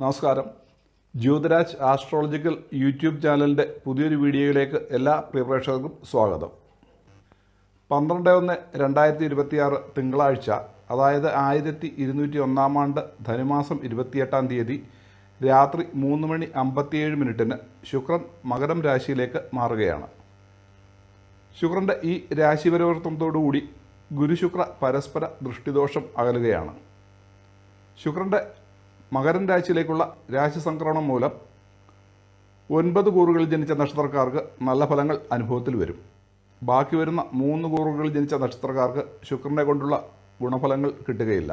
നമസ്കാരം. Jyothiraj astrological YouTube ചാനലിന്റെ പുതിയൊരു വീഡിയോയിലേക്ക് എല്ലാ പ്രിയപ്രേക്ഷകർക്കും സ്വാഗതം. പന്ത്രണ്ട് ഒന്ന് രണ്ടായിരത്തി ഇരുപത്തിയാറ് തിങ്കളാഴ്ച അതായത് ആയിരത്തി ഇരുന്നൂറ്റി ഒന്നാം ആണ്ട് ധനുമാസം ഇരുപത്തിയെട്ടാം തീയതി രാത്രി മൂന്ന് മണി അമ്പത്തിയേഴ് മിനിറ്റിന് ശുക്രൻ മകരം രാശിയിലേക്ക് മാറുകയാണ്. ശുക്രന്റെ ഈ രാശിപരിവർത്തനത്തോടുകൂടി ഗുരുശുക്ര പരസ്പര ദൃഷ്ടിദോഷം അകലുകയാണ്. ശുക്രന്റെ മകരൻ രാശിയിലേക്കുള്ള രാശി സംക്രമണം മൂലം ഒൻപത് കൂറുകളിൽ ജനിച്ച നക്ഷത്രക്കാർക്ക് നല്ല ഫലങ്ങൾ അനുഭവത്തിൽ വരും. ബാക്കി വരുന്ന മൂന്ന് കൂറുകളിൽ ജനിച്ച നക്ഷത്രക്കാർക്ക് ശുക്രനെ കൊണ്ടുള്ള ഗുണഫലങ്ങൾ കിട്ടുകയില്ല.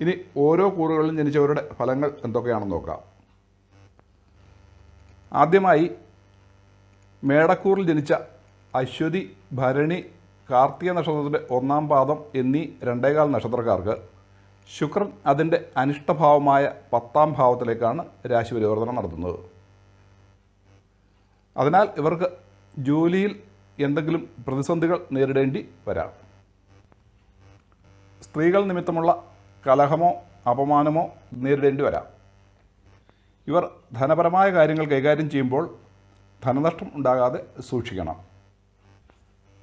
ഇനി ഓരോ കൂറുകളിലും ജനിച്ചവരുടെ ഫലങ്ങൾ എന്തൊക്കെയാണെന്ന് നോക്കാം. ആദ്യമായി മേടക്കൂറിൽ ജനിച്ച അശ്വതി ഭരണി കാർത്തിക നക്ഷത്രത്തിന്റെ ഒന്നാം പാദം എന്നീ രണ്ടേകാൽ നക്ഷത്രക്കാർക്ക് ശുക്രൻ അതിന്റെ അനിഷ്ടഭാവമായ പത്താം ഭാവത്തിലേക്കാണ് രാശി പരിവർത്തനം നടത്തുന്നത്. അതിനാൽ ഇവർക്ക് ജോലിയിൽ എന്തെങ്കിലും പ്രതിസന്ധികൾ നേരിടേണ്ടി വരാം. സ്ത്രീകൾ നിമിത്തമുള്ള കലഹമോ അപമാനമോ നേരിടേണ്ടി വരാം. ഇവർ ധനപരമായ കാര്യങ്ങൾ കൈകാര്യം ചെയ്യുമ്പോൾ ധനനഷ്ടം ഉണ്ടാകാതെ സൂക്ഷിക്കണം.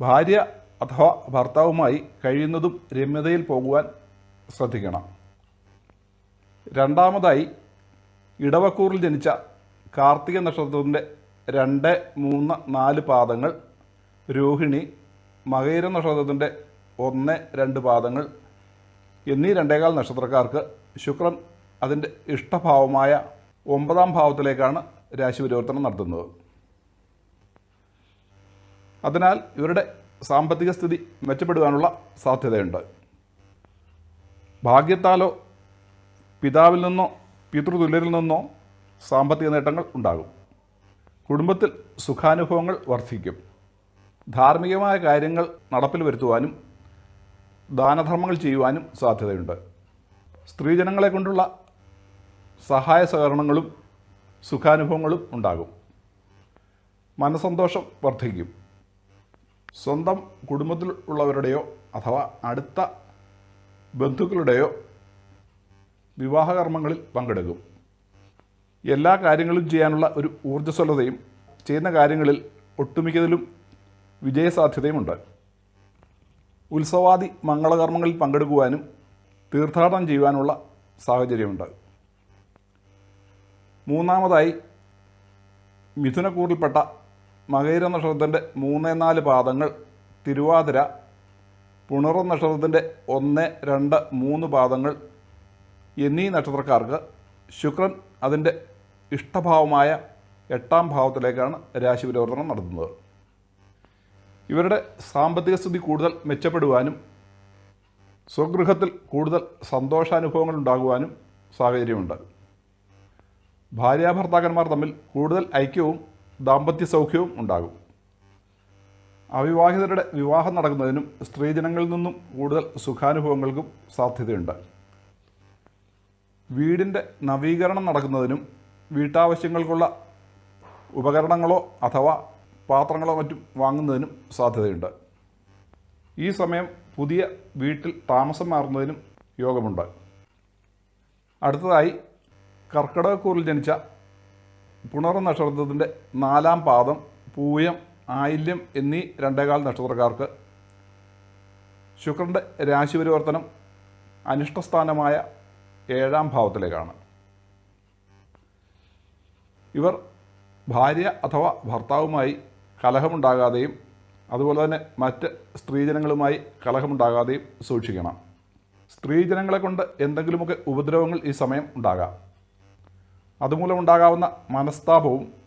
ഭാര്യ അഥവാ ഭർത്താവുമായി കഴിയുന്നതും രമ്യതയിൽ പോകുവാൻ ശ്രദ്ധിക്കണം. രണ്ടാമതായി ഇടവക്കൂറിൽ ജനിച്ച കാർത്തിക നക്ഷത്രത്തിന്റെ രണ്ട് മൂന്ന് നാല് പാദങ്ങൾ രോഹിണി മകയിര നക്ഷത്രത്തിന്റെ ഒന്ന് രണ്ട് പാദങ്ങൾ എന്നീ രണ്ടേകാൽ നക്ഷത്രക്കാർക്ക് ശുക്രൻ അതിന്റെ ഇഷ്ടഭാവമായ ഒമ്പതാം ഭാവത്തിലേക്കാണ് രാശി പരിവർത്തനം നടത്തുന്നത്. അതിനാൽ ഇവരുടെ സാമ്പത്തിക സ്ഥിതി മെച്ചപ്പെടുവാനുള്ള സാധ്യതയുണ്ട്. ഭാഗ്യത്താലോ പിതാവിൽ നിന്നോ പിതൃതുല്യരിൽ നിന്നോ സാമ്പത്തിക നേട്ടങ്ങൾ ഉണ്ടാകും. കുടുംബത്തിൽ സുഖാനുഭവങ്ങൾ വർദ്ധിക്കും. ധാർമ്മികമായ കാര്യങ്ങൾ നടപ്പിൽ വരുത്തുവാനും ദാനധർമ്മങ്ങൾ ചെയ്യുവാനും സാധ്യതയുണ്ട്. സ്ത്രീജനങ്ങളെ കൊണ്ടുള്ള സഹായ സഹകരണങ്ങളും സുഖാനുഭവങ്ങളും ഉണ്ടാകും. മനസന്തോഷം വർദ്ധിക്കും. സ്വന്തം കുടുംബത്തിൽ ഉള്ളവരുടെയോ അഥവാ അടുത്ത ബന്ധുക്കളുടെയോ വിവാഹകർമ്മങ്ങളിൽ പങ്കെടുക്കും. എല്ലാ കാര്യങ്ങളും ചെയ്യാനുള്ള ഒരു ഊർജസ്വലതയും ചെയ്യുന്ന കാര്യങ്ങളിൽ ഒട്ടുമിക്കതിലും വിജയസാധ്യതയുമുണ്ട്. ഉത്സവാദി മംഗളകർമ്മങ്ങളിൽ പങ്കെടുക്കുവാനും തീർത്ഥാടനം ചെയ്യുവാനുള്ള സാഹചര്യമുണ്ട്. മൂന്നാമതായി മിഥുനക്കൂറിൽപ്പെട്ട മകൈര നക്ഷത്രത്തിന്റെ മൂന്ന് നാല് പാദങ്ങൾ തിരുവാതിര പുണറ നക്ഷത്രത്തിന്റെ ഒന്ന് രണ്ട് മൂന്ന് പാദങ്ങൾ എന്നീ നക്ഷത്രക്കാർക്ക് ശുക്രൻ അതിന്റെ ഇഷ്ടഭാവമായ എട്ടാം ഭാവത്തിലേക്കാണ് രാശി പരിവർത്തനം നടത്തുന്നത്. ഇവരുടെ സാമ്പത്തിക സ്ഥിതി കൂടുതൽ മെച്ചപ്പെടുവാനും സ്വഗൃഹത്തിൽ കൂടുതൽ സന്തോഷാനുഭവങ്ങൾ ഉണ്ടാകുവാനും സാഹചര്യമുണ്ട്. ഭാര്യാഭർത്താക്കന്മാർ തമ്മിൽ കൂടുതൽ ഐക്യവും ദാമ്പത്യ സൗഖ്യവും ഉണ്ടാകും. അവിവാഹിതരുടെ വിവാഹം നടക്കുന്നതിനും സ്ത്രീജനങ്ങളിൽ നിന്നും കൂടുതൽ സുഖാനുഭവങ്ങൾക്കും സാധ്യതയുണ്ട്. വീടിന്റെ നവീകരണം നടക്കുന്നതിനും വീട്ടാവശ്യങ്ങൾക്കുള്ള ഉപകരണങ്ങളോ അഥവാ പാത്രങ്ങളോ മറ്റും വാങ്ങുന്നതിനും സാധ്യതയുണ്ട്. ഈ സമയം പുതിയ വീട്ടിൽ താമസം മാറുന്നതിനും യോഗമുണ്ട്. അടുത്തതായി കർക്കിടകക്കൂറിൽ ജനിച്ച പുണർ നക്ഷത്രത്തിന്റെ നാലാം പാദം പൂയം ആയില്യം എന്നീ രണ്ടേകാൽ നക്ഷത്രക്കാർക്ക് ശുക്രന്റെ രാശിപരിവർത്തനം അനിഷ്ടസ്ഥാനമായ ഏഴാം ഭാവത്തിലേക്കാണ്. ഇവർ ഭാര്യ അഥവാ ഭർത്താവുമായി കലഹമുണ്ടാകാതെയും അതുപോലെ തന്നെ മറ്റ് സ്ത്രീജനങ്ങളുമായി കലഹമുണ്ടാകാതെയും സൂക്ഷിക്കണം. സ്ത്രീജനങ്ങളെ കൊണ്ട് എന്തെങ്കിലുമൊക്കെ ഉപദ്രവങ്ങൾ ഈ സമയം ഉണ്ടാകാം. അതുമൂലം ഉണ്ടാകാവുന്ന മനസ്താപവും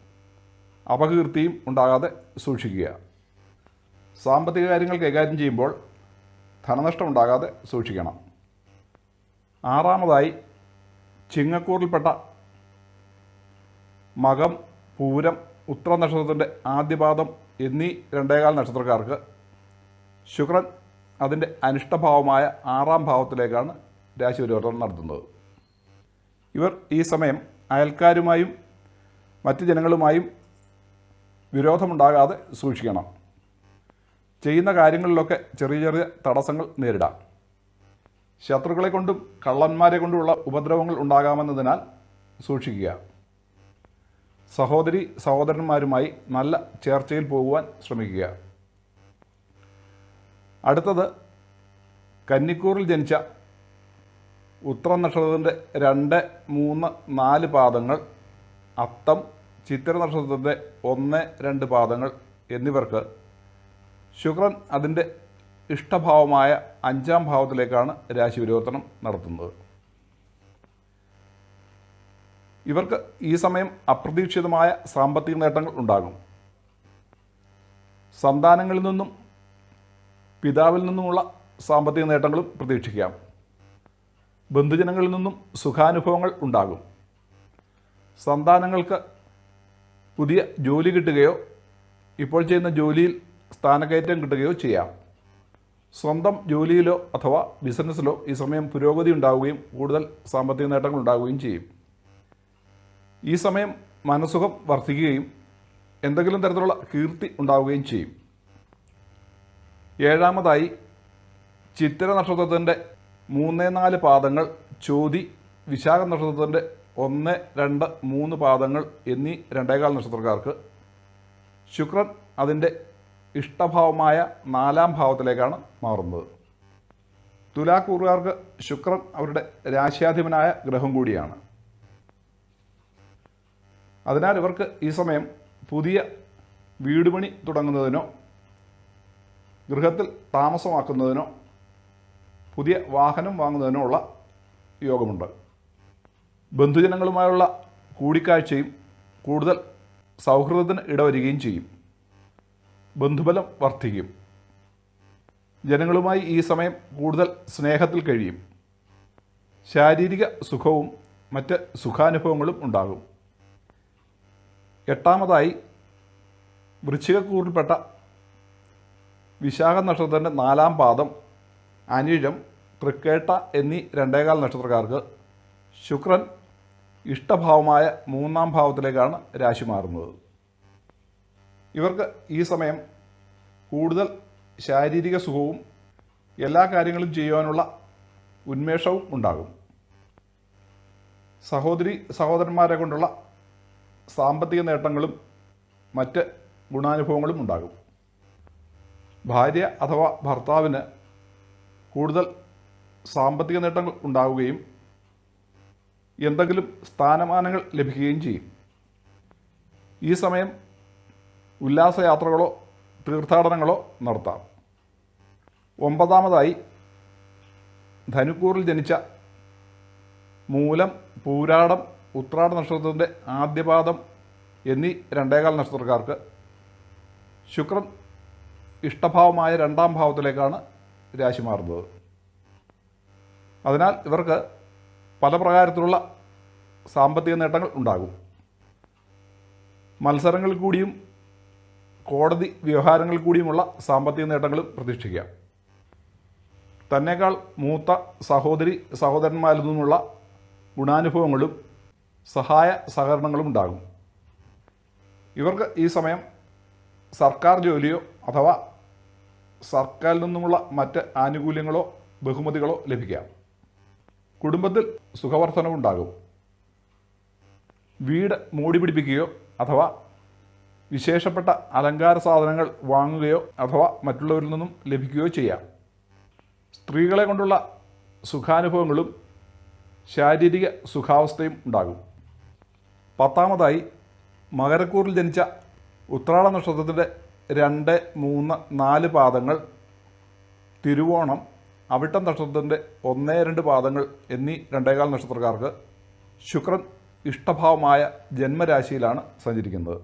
അപകീർത്തിയും ഉണ്ടാകാതെ സൂക്ഷിക്കുക. സാമ്പത്തിക കാര്യങ്ങൾ കൈകാര്യം ചെയ്യുമ്പോൾ ധനനഷ്ടം ഉണ്ടാകാതെ സൂക്ഷിക്കണം. ആറാമതായി ചിങ്ങക്കൂറിൽപ്പെട്ട മകം പൂരം ഉത്ര നക്ഷത്രത്തിന്റെ ആദ്യപാദം എന്നീ രണ്ടേകാൽ നക്ഷത്രക്കാർക്ക് ശുക്രൻ അതിന്റെ അനിഷ്ടഭാവമായ ആറാം ഭാവത്തിലേക്കാണ് രാശി പരിവർത്തനം നടത്തുന്നത്. ഇവർ ഈ സമയം അയൽക്കാരുമായും മറ്റ് ജനങ്ങളുമായും വിരോധമുണ്ടാകാതെ സൂക്ഷിക്കണം. ചെയ്യുന്ന കാര്യങ്ങളിലൊക്കെ ചെറിയ ചെറിയ തടസ്സങ്ങൾ നേരിടാം. ശത്രുക്കളെ കൊണ്ടും കള്ളന്മാരെ കൊണ്ടുമുള്ള ഉപദ്രവങ്ങൾ ഉണ്ടാകാമെന്നതിനാൽ സൂക്ഷിക്കുക. സഹോദരി സഹോദരന്മാരുമായി നല്ല ചേർച്ചയിൽ പോകുവാൻ ശ്രമിക്കുക. അടുത്തത് കന്നിക്കൂറിൽ ജനിച്ച ഉത്തര നക്ഷത്രത്തിന്റെ രണ്ട് മൂന്ന് നാല് പാദങ്ങൾ അത്തം ചിത്ര നക്ഷത്രത്തിന്റെ ഒന്ന് രണ്ട് പാദങ്ങൾ എന്നിവർക്ക് ശുക്രൻ അതിന്റെ ഇഷ്ടഭാവമായ അഞ്ചാം ഭാവത്തിലേക്കാണ് രാശി പരിവർത്തനം നടത്തുന്നത്. ഇവർക്ക് ഈ സമയം അപ്രതീക്ഷിതമായ സാമ്പത്തിക നേട്ടങ്ങൾ ഉണ്ടാകും. സന്താനങ്ങളിൽ നിന്നും പിതാവിൽ നിന്നുമുള്ള സാമ്പത്തിക നേട്ടങ്ങളും പ്രതീക്ഷിക്കാം. ബന്ധുജനങ്ങളിൽ നിന്നും സുഖാനുഭവങ്ങൾ ഉണ്ടാകും. സന്താനങ്ങൾക്ക് പുതിയ ജോലി കിട്ടുകയോ ഇപ്പോൾ ചെയ്യുന്ന ജോലിയിൽ സ്ഥാനക്കയറ്റം കിട്ടുകയോ ചെയ്യാം. സ്വന്തം ജോലിയിലോ അഥവാ ബിസിനസ്സിലോ ഈ സമയം പുരോഗതി ഉണ്ടാവുകയും കൂടുതൽ സാമ്പത്തിക നേട്ടങ്ങൾ ഉണ്ടാവുകയും ചെയ്യും. ഈ സമയം മനസുഖം വർദ്ധിക്കുകയും എന്തെങ്കിലും തരത്തിലുള്ള കീർത്തി ഉണ്ടാവുകയും ചെയ്യും. ഏഴാമതായി ചിത്തിര നക്ഷത്രത്തിന്റെ മൂന്ന് നാല് പാദങ്ങൾ ചോതി വിശാഖ നക്ഷത്രത്തിന്റെ ഒന്ന് രണ്ട് മൂന്ന് പാദങ്ങൾ എന്നീ രണ്ടേകാൽ നക്ഷത്രക്കാർക്ക് ശുക്രൻ അതിന്റെ ഇഷ്ടഭാവമായ നാലാം ഭാവത്തിലേക്കാണ് മാറുന്നത്. തുലാക്കൂറുകാർക്ക് ശുക്രൻ അവരുടെ രാശ്യാധിപനായ ഗ്രഹം കൂടിയാണ്. അതിനാൽ ഇവർക്ക് ഈ സമയം പുതിയ വീടുപണി തുടങ്ങുന്നതിനോ ഗൃഹത്തിൽ താമസമാക്കുന്നതിനോ പുതിയ വാഹനം വാങ്ങുന്നതിനോ ഉള്ള യോഗമുണ്ട്. ബന്ധുജനങ്ങളുമായുള്ള കൂടിക്കാഴ്ചയും കൂടുതൽ സൗഹൃദത്തിന് ഇടവരികയും ചെയ്യും. ബന്ധുബലം വർദ്ധിക്കും. ജനങ്ങളുമായി ഈ സമയം കൂടുതൽ സ്നേഹത്തിൽ കഴിയും. ശാരീരിക സുഖവും മറ്റ് സുഖാനുഭവങ്ങളും ഉണ്ടാകും. എട്ടാമതായി വൃശ്ചികക്കൂറിൽപ്പെട്ട വിശാഖ നക്ഷത്രത്തിന്റെ നാലാം പാദം അനിഴം തൃക്കേട്ട എന്നീ രണ്ടേകാൽ നക്ഷത്രക്കാർക്ക് ശുക്രൻ ഇഷ്ടഭാവമായ മൂന്നാം ഭാവത്തിലേക്കാണ് രാശി മാറുന്നത്. ഇവർക്ക് ഈ സമയം കൂടുതൽ ശാരീരിക സുഖവും എല്ലാ കാര്യങ്ങളും ചെയ്യുവാനുള്ള ഉന്മേഷവും ഉണ്ടാകും. സഹോദരി സഹോദരന്മാരെ കൊണ്ടുള്ള സാമ്പത്തിക നേട്ടങ്ങളും മറ്റ് ഗുണാനുഭവങ്ങളും ഉണ്ടാകും. ഭാര്യ അഥവാ ഭർത്താവിന് കൂടുതൽ സാമ്പത്തിക നേട്ടങ്ങൾ ഉണ്ടാവുകയും എന്തെങ്കിലും സ്ഥാനമാനങ്ങൾ ലഭിക്കുകയും ചെയ്യും. ഈ സമയം ഉല്ലാസയാത്രകളോ തീർത്ഥാടനങ്ങളോ നടത്താം. ഒമ്പതാമതായി ധനുക്കൂറിൽ ജനിച്ച മൂലം പൂരാടം ഉത്രാട നക്ഷത്രത്തിന്റെ ആദ്യപാദം എന്നീ രണ്ടേകാൽ നക്ഷത്രക്കാർക്ക് ശുക്രൻ ഇഷ്ടഭാവമായ രണ്ടാം ഭാവത്തിലേക്കാണ് രാശി മാറുന്നത്. അതിനാൽ ഇവർക്ക് പല പ്രകാരത്തിലുള്ള സാമ്പത്തിക നേട്ടങ്ങൾ ഉണ്ടാകും. മത്സരങ്ങളിൽ കൂടിയും കോടതി വ്യവഹാരങ്ങളിൽ കൂടിയുമുള്ള സാമ്പത്തിക നേട്ടങ്ങളും പ്രതീക്ഷിക്കാം തന്നെക്കാൾ മൂത്ത സഹോദരി സഹോദരന്മാരിൽ നിന്നുള്ള ഗുണാനുഭവങ്ങളും സഹായ സഹകരണങ്ങളും ഉണ്ടാകും. ഇവർക്ക് ഈ സമയം സർക്കാർ ജോലിയോ അഥവാ സർക്കാരിൽ നിന്നുമുള്ള മറ്റ് ആനുകൂല്യങ്ങളോ ബഹുമതികളോ ലഭിക്കാം. കുടുംബത്തിൽ സുഖവർദ്ധനവുണ്ടാകും. വീട് മൂടി പിടിപ്പിക്കുകയോ അഥവാ വിശേഷപ്പെട്ട അലങ്കാര സാധനങ്ങൾ വാങ്ങുകയോ അഥവാ മറ്റുള്ളവരിൽ നിന്നും ലഭിക്കുകയോ ചെയ്യാം. സ്ത്രീകളെ കൊണ്ടുള്ള സുഖാനുഭവങ്ങളും ശാരീരിക സുഖാവസ്ഥയും ഉണ്ടാകും. പത്താമതായി മകരക്കൂറിൽ ജനിച്ച ഉത്രാട നക്ഷത്രത്തിന്റെ രണ്ട് മൂന്ന് നാല് പാദങ്ങൾ തിരുവോണം അവിട്ടം നക്ഷത്രത്തിന്റെ ഒന്ന് രണ്ട് പാദങ്ങൾ എന്നീ രണ്ടേകാൽ നക്ഷത്രക്കാർക്ക് ശുക്രൻ ഇഷ്ടഭാവമായ ജന്മരാശിയിലാണ് സഞ്ചരിക്കുന്നത്.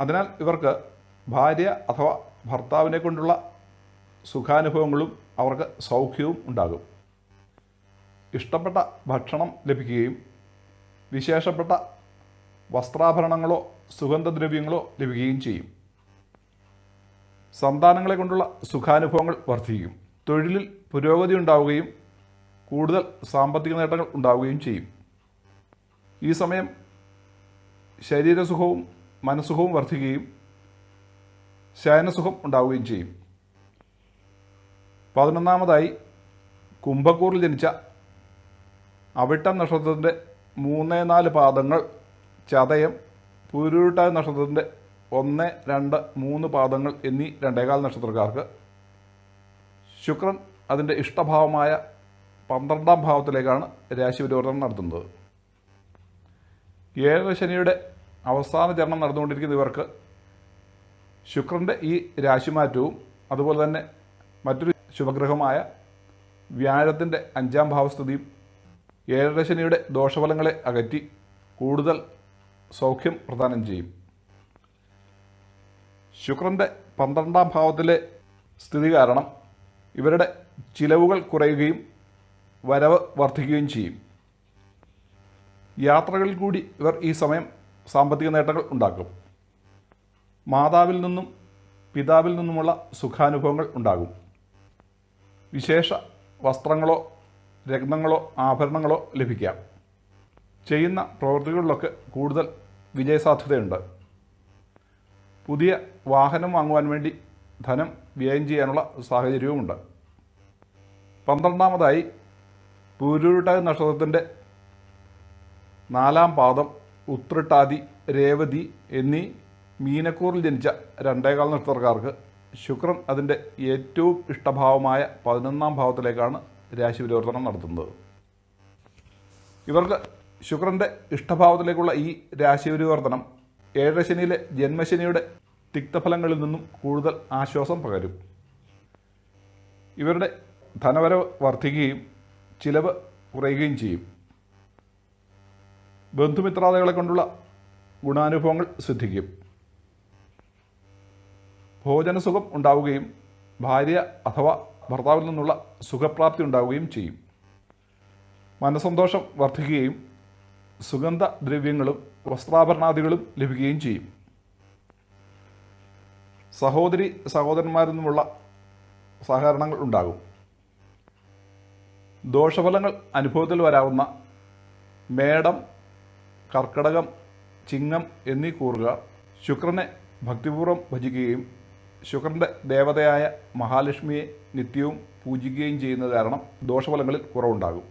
അതിനാൽ ഇവർക്ക് ഭാര്യ അഥവാ ഭർത്താവിനെ കൊണ്ടുള്ള സുഖാനുഭവങ്ങളും അവർക്ക് സൗഖ്യവും ഉണ്ടാകും. ഇഷ്ടപ്പെട്ട ഭക്ഷണം ലഭിക്കുകയും വിശേഷപ്പെട്ട വസ്ത്രാഭരണങ്ങളോ സുഗന്ധദ്രവ്യങ്ങളോ ലഭിക്കുകയും ചെയ്യും. സന്താനങ്ങളെ കൊണ്ടുള്ള സുഖാനുഭവങ്ങൾ വർദ്ധിക്കും. തൊഴിലിൽ പുരോഗതി ഉണ്ടാവുകയും കൂടുതൽ സാമ്പത്തിക നേട്ടങ്ങൾ ഉണ്ടാവുകയും ചെയ്യും. ഈ സമയം ശരീരസുഖവും മനസ്സുഖവും വർദ്ധിക്കുകയും ശയനസുഖം ഉണ്ടാവുകയും ചെയ്യും. പതിനൊന്നാമതായി കുംഭക്കൂറിൽ ജനിച്ച അവിട്ടം നക്ഷത്രത്തിന്റെ മൂന്ന് നാല് പാദങ്ങൾ ചതയം പൂരുരുട്ടായ നക്ഷത്രത്തിന്റെ ഒന്ന് രണ്ട് മൂന്ന് പാദങ്ങൾ എന്നീ രണ്ടേകാൽ നക്ഷത്രക്കാർക്ക് ശുക്രൻ അതിന്റെ ഇഷ്ടഭാവമായ പന്ത്രണ്ടാം ഭാവത്തിലേക്കാണ് രാശി പരിവർത്തനം നടത്തുന്നത്. ഏഴര ശനിയുടെ അവസാന ചരണം നടന്നുകൊണ്ടിരിക്കുന്ന ഇവർക്ക് ശുക്രന്റെ ഈ രാശിമാറ്റവും അതുപോലെ തന്നെ മറ്റൊരു ശുഭഗ്രഹമായ വ്യാഴത്തിന്റെ അഞ്ചാം ഭാവസ്ഥിതിയും ഏഴര ശനിയുടെ ദോഷഫലങ്ങളെ അകറ്റി കൂടുതൽ സൗഖ്യം പ്രദാനം ചെയ്യും. ശുക്രന്റെ പന്ത്രണ്ടാം ഭാവത്തിലെ സ്ഥിതി കാരണം ഇവരുടെ ചിലവുകൾ കുറയുകയും വരവ് വർദ്ധിക്കുകയും ചെയ്യും. യാത്രകളിൽ കൂടി ഇവർ ഈ സമയം സാമ്പത്തിക നേട്ടങ്ങൾ ഉണ്ടാക്കും. മാതാവിൽ നിന്നും പിതാവിൽ നിന്നുമുള്ള സുഖാനുഭവങ്ങൾ ഉണ്ടാകും. വിശേഷ വസ്ത്രങ്ങളോ രത്നങ്ങളോ ആഭരണങ്ങളോ ലഭിക്കാം. ചെയ്യുന്ന പ്രവൃത്തികളിലൊക്കെ കൂടുതൽ വിജയസാധ്യതയുണ്ട്. പുതിയ വാഹനം വാങ്ങുവാൻ വേണ്ടി ധനം വ്യയം ചെയ്യാനുള്ള സാഹചര്യവുമുണ്ട്. പന്ത്രണ്ടാമതായി പൂരുരുട്ടായ നക്ഷത്രത്തിന്റെ നാലാം പാദം ഉത്രട്ടാതി രേവതി എന്നീ മീനക്കൂറിൽ ജനിച്ച രണ്ടേകാൽ നക്ഷത്രക്കാർക്ക് ശുക്രൻ അതിന്റെ ഏറ്റവും ഇഷ്ടഭാവമായ പതിനൊന്നാം ഭാവത്തിലേക്കാണ് രാശി പരിവർത്തനം നടത്തുന്നത്. ഇവർക്ക് ശുക്രന്റെ ഇഷ്ടഭാവത്തിലേക്കുള്ള ഈ രാശി പരിവർത്തനം ഏഴശനിയിലെ ജന്മശനിയുടെ തിക്തഫലങ്ങളിൽ നിന്നും കൂടുതൽ ആശ്വാസം പകരും. ഇവരുടെ ധനവരവ് വർദ്ധിക്കുകയും ചിലവ് കുറയുകയും ചെയ്യും. ബന്ധുമിത്രാദികളെ കൊണ്ടുള്ള ഗുണാനുഭവങ്ങൾ സിദ്ധിക്കും. ഭോജനസുഖം ഉണ്ടാവുകയും ഭാര്യ അഥവാ ഭർത്താവിൽ നിന്നുള്ള സുഖപ്രാപ്തി ഉണ്ടാവുകയും ചെയ്യും. മനസന്തോഷം വർദ്ധിക്കുകയും സുഗന്ധ ദ്രവ്യങ്ങളും വസ്ത്രാഭരണാദികളും ലഭിക്കുകയും ചെയ്യും. സഹോദരി സഹോദരന്മാരിൽ നിന്നുമുള്ള സഹകരണങ്ങൾ ഉണ്ടാകും. ദോഷഫലങ്ങൾ അനുഭവത്തിൽ വരാവുന്ന മേടം കർക്കടകം ചിങ്ങം എന്നീ കൂറുകാർ ശുക്രനെ ഭക്തിപൂർവം ഭജിക്കുകയും ശുക്രന്റെ ദേവതയായ മഹാലക്ഷ്മിയെ നിത്യവും പൂജിക്കുകയും ചെയ്യുന്നത് കാരണം ദോഷഫലങ്ങളിൽ കുറവുണ്ടാകും.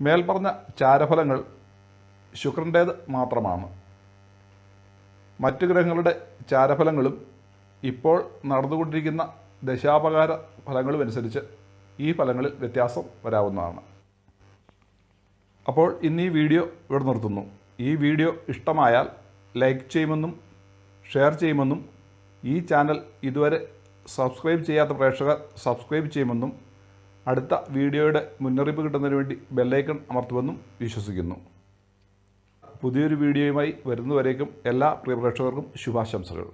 മേൽപ്പറഞ്ഞ ചാരഫലങ്ങൾ ശുക്രന്റേത് മാത്രമാണ്. മറ്റു ഗ്രഹങ്ങളുടെ ചാരഫലങ്ങളും ഇപ്പോൾ നടന്നുകൊണ്ടിരിക്കുന്ന ദശാപകാര ഫലങ്ങളും അനുസരിച്ച് ഈ ഫലങ്ങളിൽ വ്യത്യാസം വരാവുന്നതാണ്. അപ്പോൾ ഇന്ന് ഈ വീഡിയോ ഇവിടെ നിർത്തുന്നു. ഈ വീഡിയോ ഇഷ്ടമായാൽ ലൈക്ക് ചെയ്യുമെന്നും ഷെയർ ചെയ്യുമെന്നും ഈ ചാനൽ ഇതുവരെ സബ്സ്ക്രൈബ് ചെയ്യാത്ത പ്രേക്ഷകർ സബ്സ്ക്രൈബ് ചെയ്യുമെന്നും അടുത്ത വീഡിയോയുടെ മുന്നറിയിപ്പ് കിട്ടുന്നതിന് വേണ്ടി ബെല്ലൈക്കൺ അമർത്തുമെന്നും വിശ്വസിക്കുന്നു. പുതിയൊരു വീഡിയോയുമായി വരുന്നവരേക്കും എല്ലാ പ്രിയ പ്രേക്ഷകർക്കും ശുഭാശംസകൾ.